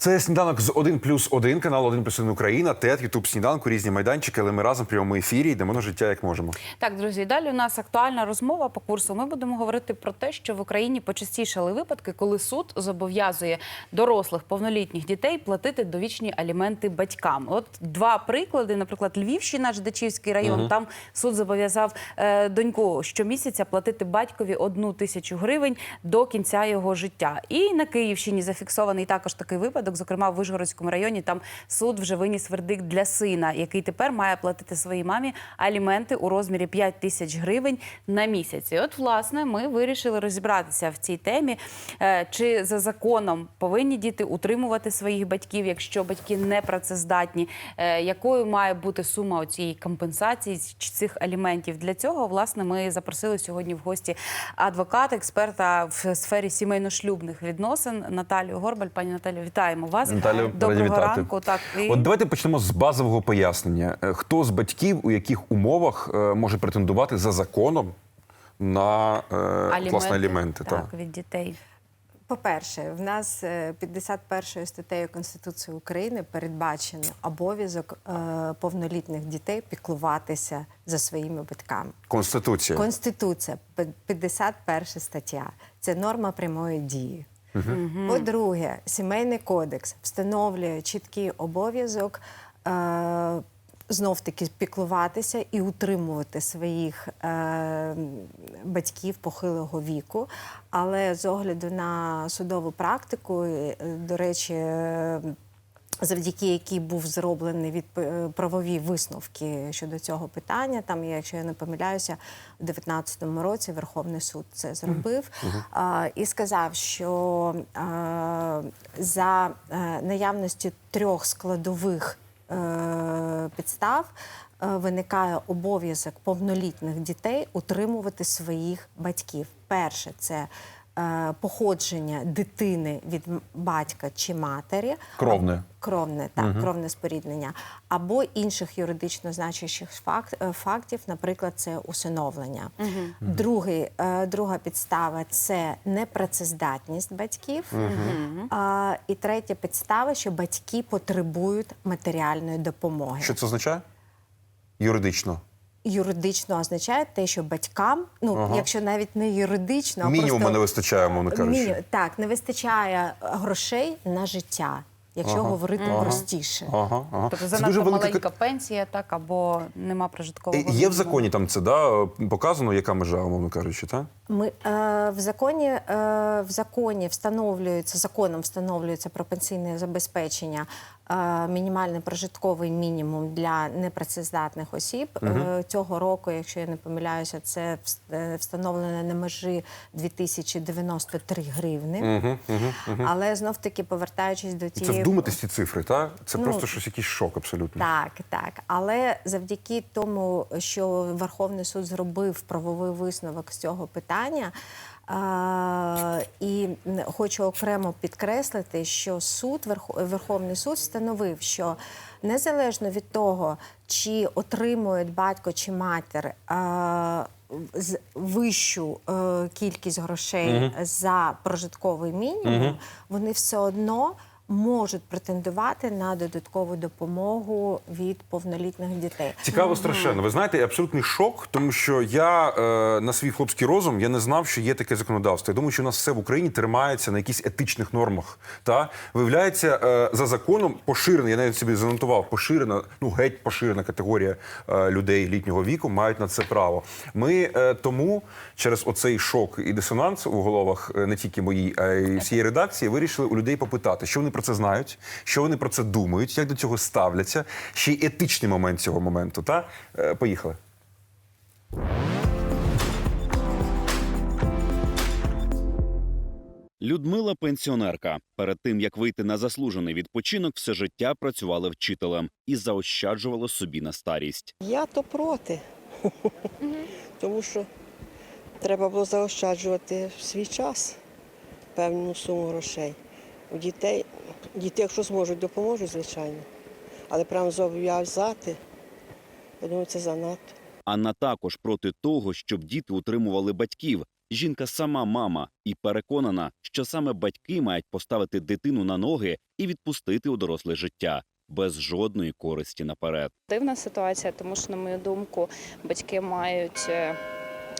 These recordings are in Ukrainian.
Це сніданок з 1 плюс 1, канал 1 плюс 1 Україна, ТЕТ, Ютуб сніданку, різні майданчики, але ми разом в прямому ефірі йдемо на життя як можемо. Так, друзі, далі у нас актуальна розмова по курсу. Ми будемо говорити про те, що в Україні почастішали випадки, коли суд зобов'язує дорослих повнолітніх дітей платити довічні аліменти батькам. От два приклади. Наприклад, Львівщина, Ждачівський район. Там суд зобов'язав е, доньку щомісяця платити батькові одну тисячу гривень до кінця його життя. І на Київщині зафіксований також такий випадок. Зокрема, в Вишгородському районі там суд вже виніс вердикт для сина, який тепер має платити своїй мамі аліменти у розмірі 5 тисяч гривень на місяць. І от, власне, ми вирішили розібратися в цій темі, Е, чи за законом повинні діти утримувати своїх батьків, якщо батьки не працездатні, Е, якою має бути сума цієї компенсації цих аліментів. Для цього власне ми запросили сьогодні в гості адвоката, експерта в сфері сімейно-шлюбних відносин Наталію Горбаль. Пані Наталію, вітаємо вас. Наталю, доброго вітати. ранку. Так і... От давайте почнемо з базового пояснення. Е, Хто з батьків у яких умовах е, може претендувати за законом на е, власне аліменти? так, та? від дітей. По-перше, в нас е, 51 статтею Конституції України передбачено обов'язок е, повнолітніх дітей піклуватися за своїми батьками. Конституція. Конституція, пе- 51 стаття. Це норма прямої дії. По-друге, сімейний кодекс встановлює чіткий обов'язок. Е- Знов таки піклуватися і утримувати своїх е, батьків похилого віку. Але з огляду на судову практику, е, до речі, завдяки якій був зроблений відп... е, правові висновки щодо цього питання. Там, якщо я не помиляюся, у 2019 році Верховний суд це зробив а, і сказав, що а, за е, наявності трьох складових е, підстав. Виникає обов'язок повнолітніх дітей утримувати своїх батьків. Перше це походження дитини від батька чи матері, Кровне. кровне, так, кровне споріднення, або інших юридично значущих факт, е, фактів, наприклад, це усиновлення. Другий, е, друга підстава це непрацездатність батьків. А, і третя підстава, що батьки потребують матеріальної допомоги. Що це означає? Юридично. Юридично означає те, що батькам, ну якщо навіть не юридично, а Мінімуму просто не вистачає, мовно кажучи. Міні- так, не вистачає грошей на життя, якщо говорити простіше. Ага, ага. Тобто занадто дуже велика маленька пенсія, так або нема прожиткового. Е, Є в законі там це да, показано, яка межа, умовно кажучи, так? Ми е, в законі е, в законі встановлюється законом встановлюється про пенсійне забезпечення е, мінімальний прожитковий мінімум для непрацездатних осіб. Е, цього року, якщо я не помиляюся, це е, встановлено на межі 2093 гривни. Але знов таки повертаючись до Це тієї вдуматись ці цифри, так? Це Ну, просто щось якийсь шок абсолютно. Так, так. Але завдяки тому, що Верховний суд зробив правовий висновок з цього питання. І хочу окремо підкреслити, що суд Верх- Верховний суд встановив, що незалежно від того, чи отримують батько чи матір вищу е, кількість грошей за прожитковий мінімум, вони все одно можуть претендувати на додаткову допомогу від повнолітніх дітей. Цікаво страшенно. Ви знаєте, абсолютний шок, тому що я е, на свій хлопський розум я не знав, що є таке законодавство. Я думаю, що у нас все в Україні тримається на якихось етичних нормах. Та виявляється, е, за законом поширена, я навіть собі занотував, поширена, ну геть поширена категорія е, людей літнього віку мають на це право. Ми е, тому через оцей шок і дисонанс у головах е, не тільки моїй, а й всієї редакції, вирішили у людей попитати, що вони про це знають, що вони про це думають, як до цього ставляться. Ще й етичний момент цього моменту. Та Е, поїхали. Людмила пенсіонерка. Перед тим як вийти на заслужений відпочинок, все життя працювала вчителем і заощаджувала собі на старість. Я то проти. Тому що треба було заощаджувати свій час, певну суму грошей. У дітей, діти, якщо зможуть, допоможуть, звичайно. Але прямо зобов'язати Я думаю, це занадто. Анна також проти того, щоб діти утримували батьків. Жінка сама мама і переконана, що саме батьки мають поставити дитину на ноги і відпустити у доросле життя без жодної користі наперед. Дивна ситуація, тому що, на мою думку, батьки мають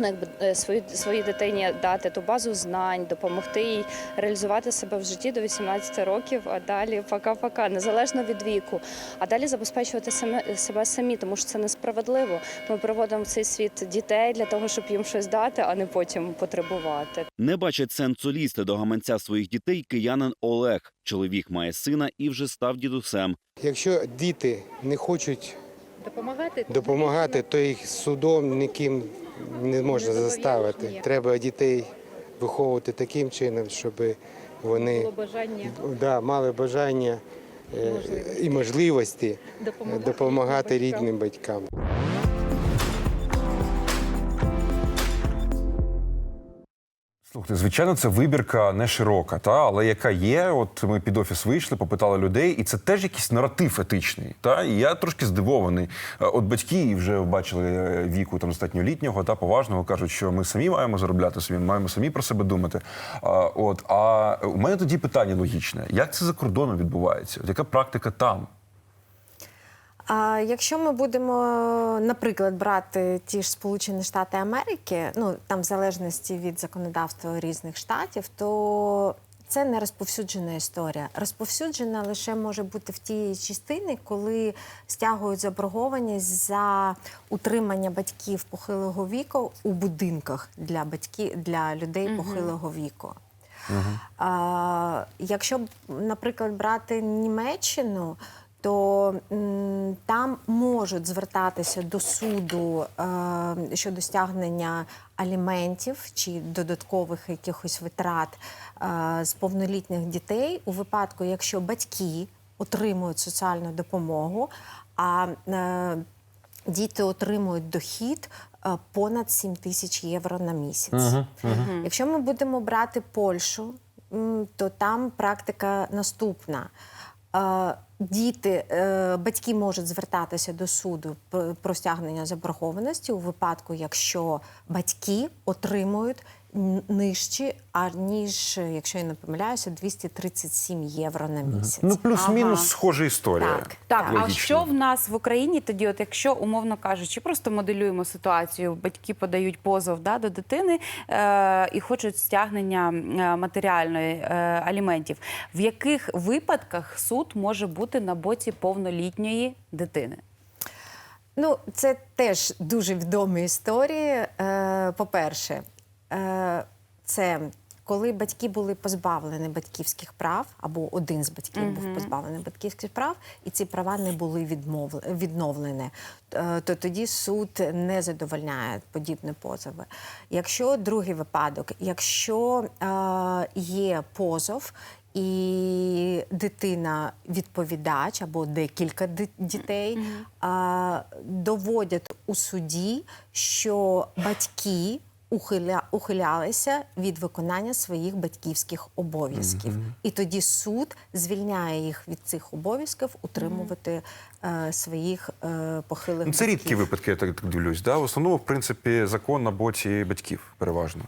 е, ну, якби, е, свої, своїй дитині дати ту базу знань, допомогти їй реалізувати себе в житті до 18 років, а далі пока-пока, незалежно від віку. А далі забезпечувати себе самі, тому що це несправедливо. Ми приводимо в цей світ дітей для того, щоб їм щось дати, а не потім потребувати. Не бачить сенсу лізти до гаманця своїх дітей киянин Олег. Чоловік має сина і вже став дідусем. Якщо діти не хочуть Допомагати? допомагати, то їх судом ніким не можна заставити. Треба дітей виховувати таким чином, щоб вони да, мали бажання е, і можливості допомагати рідним батькам. Слухайте, звичайно, це вибірка не широка, та але яка є. От ми під офіс вийшли, попитали людей, і це теж якийсь наратив етичний. Та і я трошки здивований. Е, От батьки вже бачили е, віку там літнього та поважного, кажуть, що ми самі маємо заробляти собі, маємо самі про себе думати. А, от а у мене тоді питання логічне: як це за кордоном відбувається? От яка практика там? А якщо ми будемо, наприклад, брати ті ж Сполучені Штати Америки, ну там в залежності від законодавства різних штатів, то це не розповсюджена історія. Розповсюджена лише може бути в тій частині, коли стягують заборгованість за утримання батьків похилого віку у будинках для батьків для людей похилого віку. А, якщо, наприклад, брати Німеччину, то там можуть звертатися до суду е, щодо стягнення аліментів чи додаткових якихось витрат е, з повнолітніх дітей у випадку, якщо батьки отримують соціальну допомогу, а е, діти отримують дохід понад 7 тисяч євро на місяць. Якщо ми будемо брати Польщу, то там практика наступна. Діти, е, батьки можуть звертатися до суду про стягнення заборгованості у випадку, якщо батьки отримують нижчі, аніж, якщо я не помиляюся, 237 євро на місяць. Ну плюс-мінус Ага. схожа історія. Так. Так, а що в нас в Україні тоді, от якщо умовно кажучи, просто моделюємо ситуацію, батьки подають позов да, до дитини е, і хочуть стягнення е, матеріальної е, аліментів. В яких випадках суд може бути на боці повнолітньої дитини? Ну, це теж дуже відомі історії. Е, По-перше, це коли батьки були позбавлені батьківських прав, або один з батьків був позбавлений батьківських прав, і ці права не були відновлені, е, то тоді суд не задовольняє подібні позови. Якщо другий випадок, якщо е, є позов, і дитина відповідач або декілька дітей а, доводять у суді, що батьки ухиля, ухилялися від виконання своїх батьківських обов'язків. І тоді суд звільняє їх від цих обов'язків утримувати е, своїх е, похилих це батьків. рідкі випадки, я так так дивлюсь. Да? В основному, в принципі, закон на боці батьків переважно.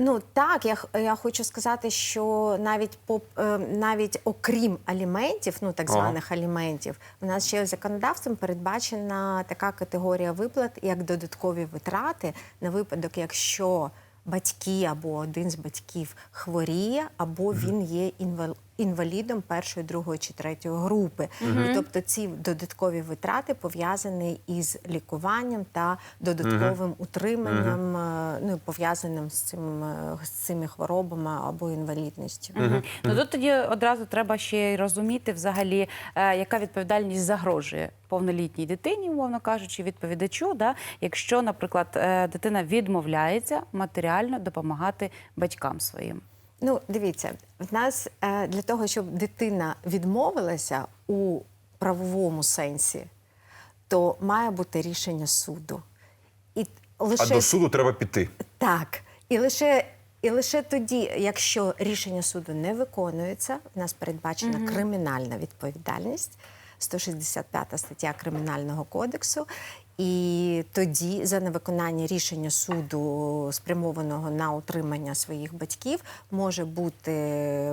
Ну так, я, я хочу сказати, що навіть по е, навіть окрім аліментів, ну так Ага. званих аліментів, у нас ще законодавством передбачена така категорія виплат, як додаткові витрати на випадок, якщо батьки або один з батьків хворіє, або він є інвал- інвалідом першої, другої чи третьої групи. І тобто ці додаткові витрати пов'язані із лікуванням та додатковим утриманням, е, ну пов'язаним з цим е, з цими хворобами або інвалідністю. Ну тут тоді одразу треба ще й розуміти, взагалі, е, яка відповідальність загрожує повнолітній дитині, умовно кажучи, відповідачу, да, якщо, наприклад, е, дитина відмовляється матеріально допомагати батькам своїм. Ну, дивіться, в нас е, для того, щоб дитина відмовилася у правовому сенсі, то має бути рішення суду. І лише А до суду треба піти. Так. І лише, і лише тоді, якщо рішення суду не виконується, в нас передбачена кримінальна відповідальність, 165 стаття Кримінального кодексу. І тоді за невиконання рішення суду, спрямованого на утримання своїх батьків, може бути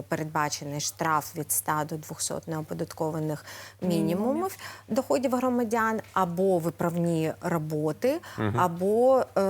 передбачений штраф від 100 до 200 неоподаткованих мінімумів доходів громадян, або виправні роботи, або е,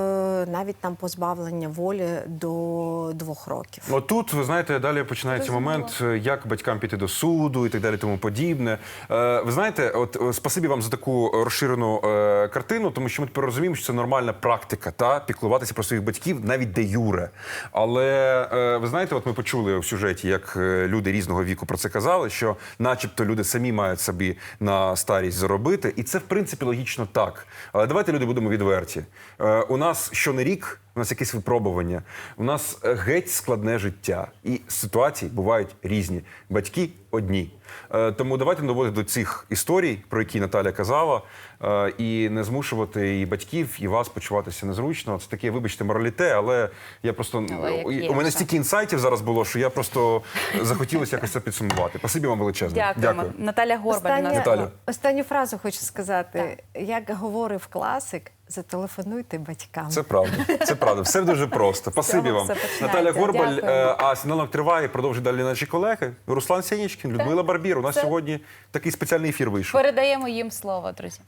навіть там позбавлення волі до двох років. Отут, ви знаєте, далі починається момент, е, як батькам піти до суду і так далі, тому подібне. Е, Ви знаєте, от е, спасибі вам за таку розширену е, картину, тому що ми тепер розуміємо, що це нормальна практика, та піклуватися про своїх батьків навіть де юре. Але е, ви знаєте, от ми почули в сюжеті, як е, люди різного віку про це казали, що, начебто, люди самі мають собі на старість заробити, і це в принципі логічно так. Але давайте люди будемо відверті. Е, У нас що не рік. У нас якесь випробування. У нас е, геть складне життя, і ситуації бувають різні. Батьки одні. Е, Тому давайте доводити до цих історій, про які Наталя казала, е, і не змушувати і батьків, і вас почуватися незручно. Це таке, вибачте, мораліте, але я просто Але у мене стільки інсайтів зараз було, що я просто захотілося якось це підсумувати. Спасибі вам величезне. Дякуємо. Наталя Горбаль. Останню фразу хочу сказати. Як говорив класик, зателефонуйте батькам. Це правда. Це правда. Все дуже просто. Спасибі вам. Наталя Горбаль, Дякую. е, а сніданок триває. Продовжують далі наші колеги. Руслан Сєнічкін, Людмила Барбір. У нас Це- сьогодні такий спеціальний ефір вийшов. Передаємо їм слово, друзі.